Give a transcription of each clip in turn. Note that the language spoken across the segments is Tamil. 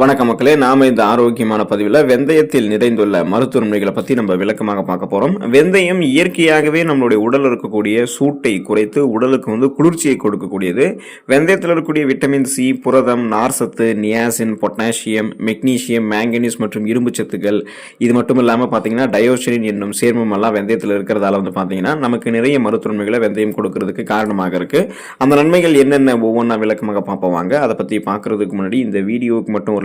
வணக்க மக்களே நாம இந்த ஆரோக்கியமான பதிவில் வெந்தயத்தில் நிறைந்துள்ள மருத்துவ நன்மைகளை பற்றி நம்ம விளக்கமாக பார்க்க போகிறோம் வெந்தயம் இயற்கையாகவே நம்மளுடைய உடலில் இருக்கக்கூடிய சூட்டை குறைத்து உடலுக்கு வந்து குளிர்ச்சியை கொடுக்கக்கூடியது. வெந்தயத்தில் இருக்கக்கூடிய விட்டமின் சி புரதம் நார்சத்து நியாசின் பொட்டாசியம் மெக்னீசியம் மேங்கனீஸ் மற்றும் இரும்பு சத்துக்கள். இது மட்டும் இல்லாமல் பார்த்தீங்கன்னா டயோசினின் என்னும் சேர்மம் எல்லாம் வெந்தயத்தில் இருக்கிறதால வந்து பார்த்தீங்கன்னா நமக்கு நிறைய மருத்துவ நன்மைகளை வெந்தயம் கொடுக்கறதுக்கு காரணமாக இருக்குது அந்த நன்மைகள் என்னென்ன? ஒவ்வொன்றா விளக்கமாக பார்ப்போம் வாங்க. அதை பற்றி பார்க்கறதுக்கு முன்னாடி இந்த வீடியோவுக்கு மட்டும் ஒரு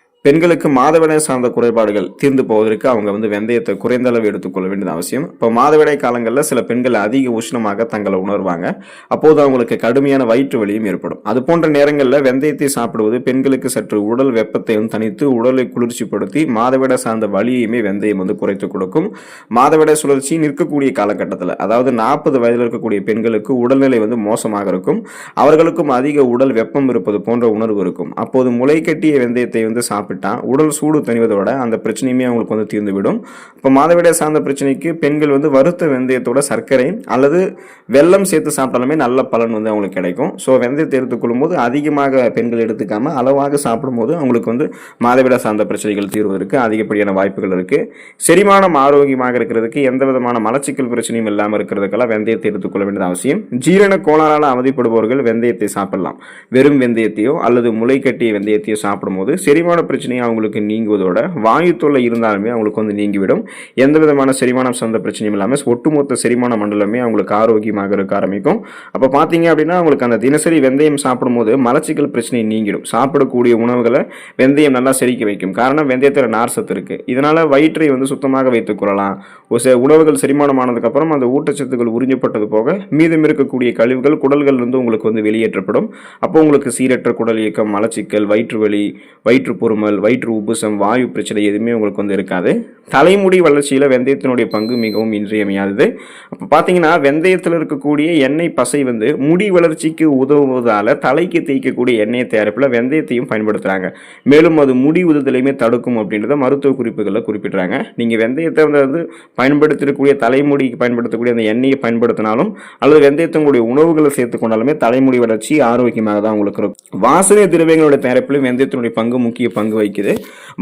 பெண்களுக்கு மாதவிடாய் சார்ந்த குறைபாடுகள் தீர்ந்து போவதற்கு அவங்க வந்து வெந்தயத்தை குறைந்த அளவு எடுத்துக்கொள்ள வேண்டியது அவசியம். இப்போ மாதவிடாய் காலங்களில் சில பெண்கள் அதிக உஷ்ணமாக தங்களை உணர்வாங்க. அப்போது அவங்களுக்கு கடுமையான வயிற்று வலியும் ஏற்படும். அது போன்ற நேரங்களில் வெந்தயத்தை சாப்பிடுவது பெண்களுக்கு சற்று உடல் வெப்பத்தையும் தனித்து உடலை குளிர்ச்சிப்படுத்தி மாதவிடாய் சார்ந்த வலியுமே வெந்தயம் வந்து குறைத்து கொடுக்கும். மாதவிடாய் சுழற்சி நிற்கக்கூடிய காலகட்டத்தில் அதாவது நாற்பது வயதில் இருக்கக்கூடிய பெண்களுக்கு உடல்நிலை வந்து மோசமாக இருக்கும். அவர்களுக்கும் அதிக உடல் வெப்பம் இருப்பது போன்ற உணர்வு இருக்கும். அப்போது முளை கட்டிய வெந்தயத்தை வந்து சாப்பிட்டு உடல் சூடு தணிவதோட அந்த பிரச்சனையுமே அவங்களுக்கு வந்து தீர்ந்து விடும் இப்போ மாதவிடாய் சார்ந்த பிரச்சனைக்கு பெண்கள் வந்து வறுத்த வெந்தயத்தோட சர்க்கரை அல்லது வெல்லம் சேர்த்து சாப்பிட்டாலுமே நல்ல பலன் வந்து அவங்களுக்கு கிடைக்கும். ஸோ வெந்தயத்தை எடுத்துக்கொள்ளும் போது அதிகமாக பெண்கள் எடுத்துக்காம அளவாக சாப்பிடும்போது அவங்களுக்கு வந்து மாதவிடாய் சார்ந்த பிரச்சனைகள் தீர்வதற்கு அதிகப்படியான வாய்ப்புகள் இருக்கு. செரிமானம் ஆரோக்கியமாக இருக்கிறதுக்கு எந்த விதமான மலச்சிக்கல் பிரச்சனையும் இல்லாமல் இருக்கிறதுக்கெல்லாம் வெந்தயத்தை எடுத்துக்கொள்ள வேண்டியது அவசியம். ஜீரண கோளாறால் அவதிப்படுபவர்கள் வெந்தயத்தை சாப்பிடலாம். வெறும் வெந்தயத்தையோ அல்லது முளைக்கட்டிய வெந்தயத்தையோ சாப்பிடும்போது செரிமான பிரச்சனை அவங்களுக்கு நீங்குவதோட வாயு தொல்லை இருந்தாலுமே அவங்களுக்கு வந்து நீங்கிவிடும். எந்த விதமான செரிமானம் சார்ந்த பிரச்சனையும் இல்லாமல் ஒட்டுமொத்த செரிமான மண்டலமே அவங்களுக்கு ஆரோக்கியமாக இருக்க ஆரம்பிக்கும். அப்போ பார்த்தீங்க அப்படின்னா அவங்களுக்கு அந்த தினசரி வெந்தயம் சாப்பிடும்போது மலச்சிக்கல் பிரச்சனை நீங்கிடும். சாப்பிடக்கூடிய உணவுகளை வெந்தயம் நல்லா செரிக்க வைக்கும். காரணம் வெந்தயத்தில் நார் சத்து இருக்குது இதனால் வயிற்றை வந்து சுத்தமாக வைத்துக் கொள்ளலாம். ஒரு சில உணவுகள் செரிமானம் ஆனதுக்கப்புறம் அந்த ஊட்டச்சத்துக்கள் உறிஞ்சப்பட்டது போக மீதம் இருக்கக்கூடிய கழிவுகள் குடல்கள் இருந்து உங்களுக்கு வந்து வெளியேற்றப்படும். அப்போ உங்களுக்கு சீரற்ற குடல் இயக்கம் மலச்சிக்கல் வயிற்று வலி வயிற்று பொறுமல் வயிற்று உப்புசம் வாயு பிரச்சனை எதுவுமே உங்களுக்கு வந்து இருக்காது. தலைமுடி வளர்ச்சியில் வெந்தயத்தினுடைய பங்கு மிகவும் இன்றியமையாதது. அப்போ பார்த்தீங்கன்னா வெந்தயத்தில் இருக்கக்கூடிய எண்ணெய் பசை வந்து முடி வளர்ச்சிக்கு உதவுவதால் தலைக்கு தேய்க்கக்கூடிய எண்ணெய் தயாரிப்பில் வெந்தயத்தையும் பயன்படுத்துகிறாங்க மேலும் அது முடி உதுதலையுமே தடுக்கும் அப்படின்றத மருத்துவ குறிப்புகளில் குறிப்பிட்றாங்க. நீங்கள் வெந்தயத்தை வந்து பயன்படுத்தக்கூடிய தலைமுடிக்கு பயன்படுத்தக்கூடிய அந்த எண்ணெயை பயன்படுத்தினாலும் அல்லது வெந்தயத்தை உங்களுடைய உணவுகளை சேர்த்துக்கொண்டாலுமே தலைமுடி வளர்ச்சி ஆரோக்கியமாக தான் உங்களுக்கு இருக்கும். வாசனை திரவியங்களுடைய தயாரிப்பிலும் வெந்தயத்தினுடைய பங்கு முக்கிய பங்கு வைக்குது.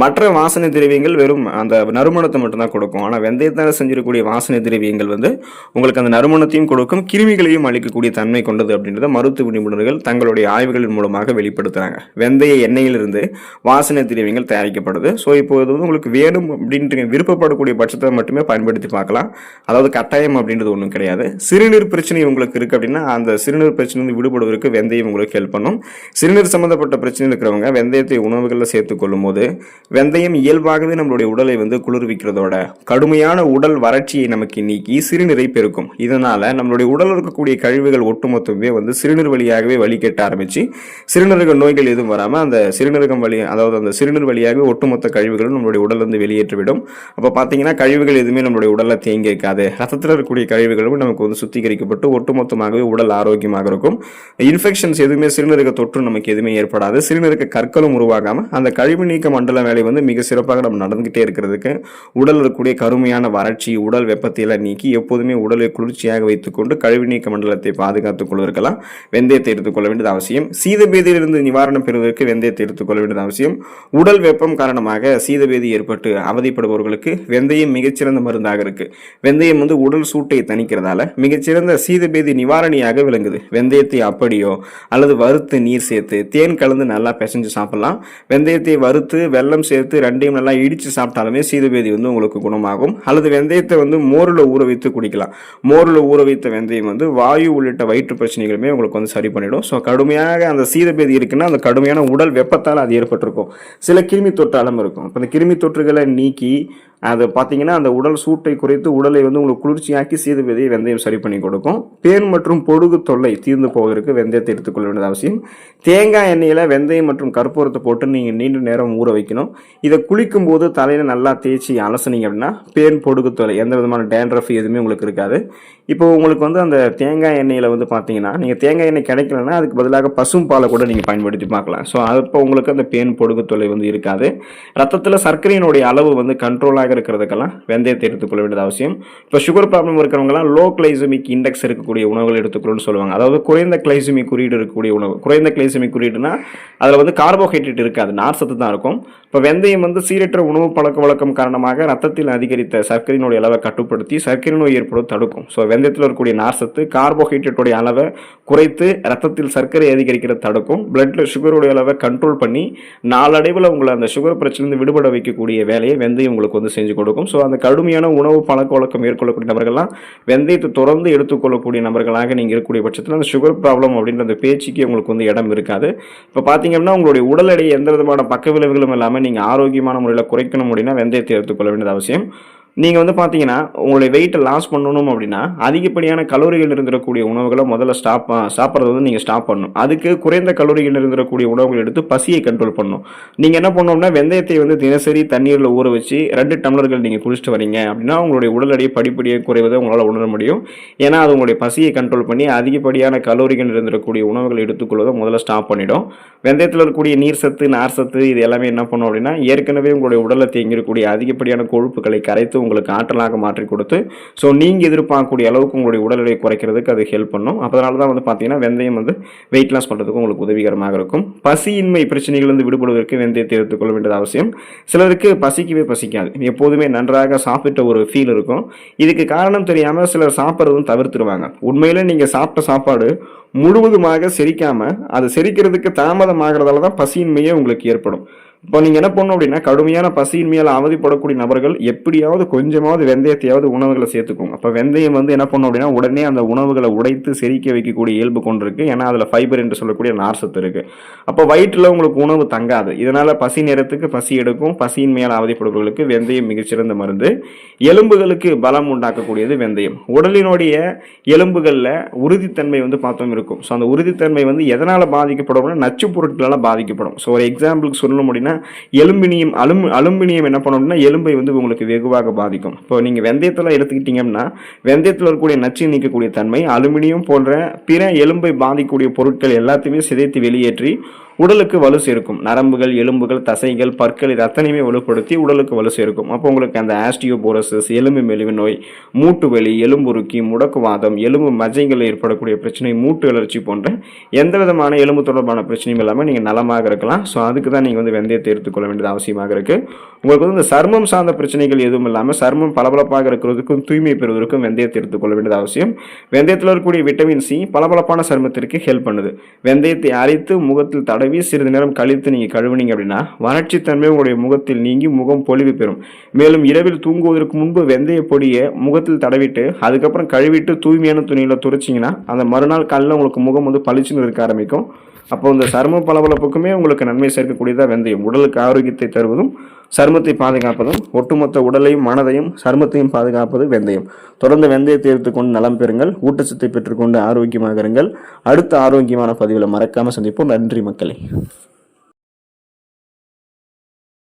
மற்ற வாசனை திரவியங்கள் வெறும் அந்த நறுமணத்தை மட்டும்தான் கொடுக்கும். ஆனால் வெந்தயத்தால் செஞ்சிருக்கக்கூடிய வாசனை திரவியங்கள் வந்து உங்களுக்கு அந்த நறுமணத்தையும் கொடுக்கும் கிருமிகளையும் அளிக்கக்கூடிய தன்மை கொண்டது அப்படின்றத மருத்துவ நிபுணர்கள் தங்களுடைய ஆய்வுகளின் மூலமாக வெளிப்படுத்துகிறாங்க வெந்தய எண்ணெயிலிருந்து வாசனை திரவியங்கள் தயாரிக்கப்படுது. ஸோ இப்போ இது வந்து உங்களுக்கு வேணும் அப்படின்ற விருப்பப்படக்கூடிய பட்சத்தை மட்டுமே பயன்படுத்தி பார்க்கலாம். அதாவது கட்டாயம் அப்படின்றது ஒன்றும் கிடையாது. சிறுநீர் பிரச்சனை உங்களுக்கு இருக்குது அப்படின்னா அந்த சிறுநீர் பிரச்சனை விடுபடுவதற்கு வெந்தயம் உங்களுக்கு ஹெல்ப் பண்ணும். சிறுநீர் சம்பந்தப்பட்ட பிரச்சனை இருக்கிறவங்க வெந்தயத்தை உணவுகளில் சேர்த்துக் கொள்ளும் போது வெந்தயம் இயல்பாகவே நம்மளுடைய உடலை வந்து குளிர்விக்கிறதோட கடுமையான உடல் வறட்சியை நமக்கு நீக்கி சிறுநீரை பெருக்கும். இதனால் நம்மளுடைய உடலில் இருக்கக்கூடிய கழிவுகள் ஒட்டுமொத்தமே வந்து சிறுநீர் வழியாகவே வலிக்கட்ட ஆரம்பித்து சிறுநீரக நோய்கள் எதுவும் வராமல் அந்த சிறுநீரகம் வழி அதாவது அந்த சிறுநீர் வழியாகவே ஒட்டுமொத்த கழிவுகளும் நம்மளுடைய உடலிருந்து வெளியேற்றிவிடும். அப்போ பார்த்தீங்கன்னா கழிவுகள் எதுவுமே நம்மளுடைய உடலில் தேங்கி இருக்காது. ரத்தத்தில் இருக்கக்கூடிய கழிவுகளும் நமக்கு வந்து சுத்திகரிக்கப்பட்டு ஒட்டுமொத்தமாகவே உடல் ஆரோக்கியமாக இருக்கும். இன்ஃபெக்ஷன்ஸ் எதுவுமே சிறுநீரக தொற்று நமக்கு எதுவுமே ஏற்படாது. சிறுநீரக கற்களும் உருவாகாமல் அந்த கழி கழிவு நீக்க மண்டல வேலை வந்து மிக சிறப்பாக நம்ம நடந்துகிட்டே இருக்கிறதுக்கு உடல் இருக்கக்கூடிய கருமையான வறட்சி உடல் வெப்பத்தை எல்லாம் நீக்கி எப்போதுமே உடலை குளிர்ச்சியாக வைத்துக்கொண்டு கழிவு நீக்க மண்டலத்தை பாதுகாத்துக் கொள்வதற்கெல்லாம் வெந்தயத்தை எடுத்துக்கொள்ள வேண்டியது அவசியம். சீதபேதியிலிருந்து நிவாரணம் பெறுவதற்கு வெந்தயத்தை எடுத்துக்கொள்ள வேண்டியது அவசியம். உடல் வெப்பம் காரணமாக சீதபேதி ஏற்பட்டு அவதிப்படுபவர்களுக்கு வெந்தயம் மிகச்சிறந்த மருந்தாக இருக்கு. வெந்தயம் வந்து உடல் சூட்டை தணிக்கிறதால மிகச்சிறந்த சீதபேதி நிவாரணியாக விளங்குது. வெந்தயத்தை அப்படியோ அல்லது வறுத்து நீர் சேர்த்து தேன் கலந்து நல்லா பிசைஞ்சு சாப்பிடலாம். வெந்தயத்தை வறுத்து வெல்லம் சேர்த்து ரெண்டையும் நல்லா இடித்து சாப்பிட்டாலுமே சீதபேதி வந்து உங்களுக்கு குணமாகும். அல்லது வெந்தயத்தை வந்து மோரில் ஊற வைத்து குடிக்கலாம். மோரில் ஊற வைத்த வெந்தயம் வந்து வாயு உள்ளிட்ட வயிற்று பிரச்சனைகளுமே உங்களுக்கு வந்து சரி பண்ணிடும். ஸோ கடுமையாக அந்த சீதபேதி இருக்குன்னா அந்த கடுமையான உடல் வெப்பத்தால் அது ஏற்பட்டிருக்கும். சில கிருமி தொற்றாலும் இருக்கும். அப்போ அந்த கிருமி தொற்றுகளை நீக்கி அது பார்த்தீங்கன்னா அந்த உடல் சூட்டை குறைத்து உடலை வந்து உங்களுக்கு குளிர்ச்சியாக்கி சீதுவதையை வெந்தயம் சரி பண்ணி கொடுக்கும். பேன் மற்றும் பொடுகு தொல்லை தீர்ந்து போவதற்கு வெந்தயத்தை எடுத்துக்கொள்ள வேண்டியது அவசியம். தேங்காய் எண்ணெயில் வெந்தயம் மற்றும் கற்பூரத்தை போட்டு நீங்கள் நீண்ட நேரம் ஊற வைக்கணும். இதை குளிக்கும் போது தலையில் நல்லா தேய்ச்சி அலசுனீங்க அப்படின்னா பேன் பொடுகு தொல்லை எந்த விதமான டேண்ட்ரஃப் எதுவுமே உங்களுக்கு இருக்காது. இப்போ உங்களுக்கு வந்து அந்த தேங்காய் எண்ணெயில் வந்து பார்த்தீங்கன்னா நீங்கள் தேங்காய் எண்ணெய் கிடைக்கலன்னா அதுக்கு பதிலாக பசும் பாலை கூட நீங்கள் பயன்படுத்தி பார்க்கலாம். ஸோ அப்போ உங்களுக்கு அந்த பேன் பொடுகு தொல்லை வந்து இருக்காது. ரத்தத்தில் சர்க்கரையினுடைய அளவு வந்து கண்ட்ரோலாக இருக்கிறதுக்கெல்லாம் வெந்தயத்தை எடுத்துக்கொள்ள வேண்டியது அவசியம். இப்போ சுகர் ப்ராப்ளம் இருக்கிறவங்கலாம் லோ கிளைசமிக் இண்டெக்ஸ் இருக்கக்கூடிய உணவுகள் எடுத்துக்கணும்னு சொல்லுவாங்க. அதாவது குறைந்த கிளைசமிக் குறியீடு இருக்கக்கூடிய உணவு. குறைந்த கிளைசமிக் குறியீடுனா அதில் வந்து கார்போஹைட்ரேட் இருக்காது. நார் சத்து தான் இருக்கும். இப்போ வெந்தயம் வந்து சீரற்ற உணவு பழக்க வழக்கம் காரணமாக ரத்தத்தில் அதிகரித்த சர்க்கரையினுடைய அளவை கட்டுப்படுத்தி சர்க்கரை நோய் ஏற்படும் தடுக்கும். ஸோ வெந்தயத்தில் இருக்கக்கூடிய நார் சத்து கார்போஹைட்ரேட்டுடைய அளவை குறைத்து ரத்தத்தில் சர்க்கரை அதிகரிக்கிறது தடுக்கும். பிளட்ல சுகருடைய அளவை கண்ட்ரோல் பண்ணி நாளடைவில் உங்களை அந்த சுகர் பிரச்சனையிலிருந்து விடுபட வைக்கக்கூடிய வேலையை வெந்தயம் உங்களுக்கு வந்து செஞ்சு கொடுக்கும். ஸோ அந்த கடுமையான உணவு பழக்க வழக்கம் மேற்கொள்ளக்கூடிய நபர்கள்லாம் வெந்தயத்தை தொடர்ந்து எடுத்துக்கொள்ளக்கூடிய நபர்களாக நீங்கள் இருக்கக்கூடிய பட்சத்தில் அந்த சுகர் ப்ராப்ளம் அப்படின்ற அந்த பேச்சுக்கு உங்களுக்கு வந்து இடம் இருக்காது. இப்போ பார்த்தீங்கன்னா உங்களுடைய உடல் எடை எந்த விதமான பக்க விளைவுகளும் இல்லாமல் நீங்கள் ஆரோக்கியமான முறையில் குறைக்கணும் அப்படின்னா வெந்தயத்தை எடுத்துக்கொள்ள வேண்டியது அவசியம். நீங்கள் வந்து பார்த்தீங்கன்னா உங்களுடைய வெயிட்டை லாஸ் பண்ணணும் அப்படின்னா அதிகப்படியான கலோரிகள் இருந்துடக்கூடிய உணவுகளை முதல்ல ஸ்டாப் சாப்பிட்றது வந்து நீங்கள் ஸ்டாப் பண்ணணும். அதுக்கு குறைந்த கலோரிகள் இருந்துடக்கூடிய உணவுகள் எடுத்து பசியை கண்ட்ரோல் பண்ணணும். நீங்கள் என்ன பண்ணணும்னா வெந்தயத்தை வந்து தினசரி தண்ணீரில் ஊற வச்சு ரெண்டு டம்ளர்கள் நீங்கள் குளிச்சுட்டு வரீங்க அப்படின்னா உங்களுடைய உடல் எடை படிப்படியாக குறைவதை உங்களால் உணர முடியும். ஏன்னா அது உங்களுடைய பசியை கண்ட்ரோல் பண்ணி அதிகப்படியான கலோரிகள் இருந்துடக்கூடிய உணவுகளை எடுத்துக்கொள்வதை முதல்ல ஸ்டாப் பண்ணிடும். வெந்தயத்தில் இருக்கக்கூடிய நீர் சத்து நார் சத்து இது எல்லாமே என்ன பண்ணும் அப்படின்னா ஏற்கனவே உங்களுடைய உடலில் தேங்கியிருக்கக்கூடிய அதிகப்படியான கொழுப்புகளை கரைத்து உங்களுக்கு ஆற்றலாக மாற்றி கொடுத்து ஸோ நீங்கள் எதிர்பார்க்கக்கூடிய அளவுக்கு உங்களுடைய உடல் எடையை குறைக்கிறதுக்கு அது ஹெல்ப் பண்ணும். அதனால தான் வந்து பார்த்தீங்கன்னா வெந்தயம் வந்து வெயிட் லாஸ் பண்ணுறதுக்கு உங்களுக்கு உதவிகரமாக இருக்கும். பசியின்மை பிரச்சனைகளிலிருந்து விடுபடுவதற்கு வெந்தயத்தை எடுத்துக்கொள்ள வேண்டியது அவசியம். சிலருக்கு பசிக்கவே பசிக்காது. எப்போதுமே நன்றாக சாப்பிட்ட ஒரு ஃபீல் இருக்கும். இதுக்கு காரணம் தெரியாமல் சிலர் சாப்பிட்றதும் தவிர்த்துருவாங்க. உண்மையிலே நீங்கள் சாப்பிட்ட சாப்பாடு முழுவதுமாக செரிக்காமல் அது செரிக்கிறதுக்கு தாமதமாகிறதால தான் பசியின்மையே உங்களுக்கு ஏற்படும். இப்போ நீங்கள் என்ன பண்ணணும் அப்படின்னா கடுமையான பசியின்மையால் அவதிப்படக்கூடிய நபர்கள் எப்படியாவது கொஞ்சமாவது வெந்தயத்தையாவது உணவுகளை சேர்த்துக்கோங்க. அப்போ வெந்தயம் வந்து என்ன பண்ணும் அப்படின்னா உடனே அந்த உணவுகளை உடைத்து செரிக்க வைக்கக்கூடிய இயல்பு கொண்டிருக்கு ஏன்னா அதில் ஃபைபர் என்று சொல்லக்கூடிய நார்சத்து இருக்குது அப்போ வயிற்றில் உங்களுக்கு உணவு தங்காது. இதனால் பசி நேரத்துக்கு பசி எடுக்கும். பசியின்மையால் அவதிப்படுபவர்களுக்கு வெந்தயம் மிகச்சிறந்த மருந்து. எலும்புகளுக்கு பலம் உண்டாக்கக்கூடியது வெந்தயம். உடலினுடைய எலும்புகளில் உறுதித்தன்மை வந்து பார்த்தோம் இருக்கும். ஸோ அந்த உறுதித்தன்மை வந்து எதனால் பாதிக்கப்படும் நச்சு பொருட்களால் பாதிக்கப்படும். ஸோ ஒரு எக்ஸாம்பிளுக்கு சொல்லணும் அப்படின்னா எலும்பினியம் அலும் அலுமினியம் என்ன பண்ணணும்னா அப்படின்னா எலும்பை வந்து உங்களுக்கு வெகுவாக பாதிக்கும். இப்போ நீங்கள் வெந்தயத்தில் எடுத்துக்கிட்டீங்கன்னா வெந்தயத்தில் இருக்கக்கூடிய நச்சு நீக்கக்கூடிய தன்மை அலுமினியம் போன்ற பிற எலும்பை பாதிக்கக்கூடிய பொருட்கள் எல்லாத்தையுமே சிதைத்து வெளியேற்றி உடலுக்கு வலு சேர்க்கும். நரம்புகள் எலும்புகள் தசைகள் பற்கள் இது அத்தனையுமே வலுப்படுத்தி உடலுக்கு வலு சேர்க்கும். அப்போ உங்களுக்கு அந்த ஆஸ்டியோபோரசிஸ் எலும்பு மெலிவு நோய் மூட்டு வலி எலும்புருக்கி முடக்குவாதம் எலும்பு மஜைகள் ஏற்படக்கூடிய பிரச்சனை மூட்டு வளர்ச்சி போன்ற எந்த விதமான எலும்பு தொடர்பான பிரச்சனையும் இல்லாமல் நீங்கள் நலமாக இருக்கலாம். ஸோ அதுக்கு தான் நீங்கள் வந்து வெந்தயத்தை எடுத்துக்கொள்ள வேண்டியது அவசியமாக இருக்குது உங்களுக்கு வந்து இந்த சர்மம் சார்ந்த பிரச்சனைகள் எதுவும் இல்லாமல் சர்மம் பளபளப்பாக இருக்கிறதுக்கும் தூய்மை பெறுவதற்கும் வெந்தயத்தை எடுத்துக்கொள்ள வேண்டியது அவசியம். வெந்தயத்தில் இருக்கக்கூடிய விட்டமின் சி பளபளப்பான சருமத்திற்கு ஹெல்ப் பண்ணுது. வெந்தயத்தை அரைத்து முகத்தில் தடவி சிறிது நேரம் கழித்து நீங்கள் கழுவுனீங்க அப்படின்னா வறட்சித்தன்மை உங்களுடைய முகத்தில் நீங்கி முகம் பொலிவு பெறும். மேலும் இரவில் தூங்குவதற்கு முன்பு வெந்தய பொடியை முகத்தில் தடவிட்டு அதுக்கப்புறம் கழுவிட்டு தூய்மையான துணியில் துடைச்சிங்கன்னா அந்த மறுநாள் காலையில் உங்களுக்கு முகம் வந்து பளிச்சுன்னு இருக்க ஆரம்பிக்கும். அப்போ இந்த சரும பளபளப்புக்குமே உங்களுக்கு நன்மை சேர்க்கக்கூடியதாக வெந்தயம். உடலுக்கு ஆரோக்கியத்தை தருவதும் சருமத்தை பாதுகாப்பதும் ஒட்டுமொத்த உடலையும் மனதையும் சருமத்தையும் பாதுகாப்பது வெந்தயம். தொடர்ந்து வெந்தயத்தை எடுத்துக்கொண்டு நலம் பெறுங்கள் ஊட்டச்சத்தை பெற்றுக்கொண்டு ஆரோக்கியமாக இருங்கள். அடுத்த ஆரோக்கியமான பதிவில் மறக்காமல் சந்திப்போம். நன்றி மக்களே.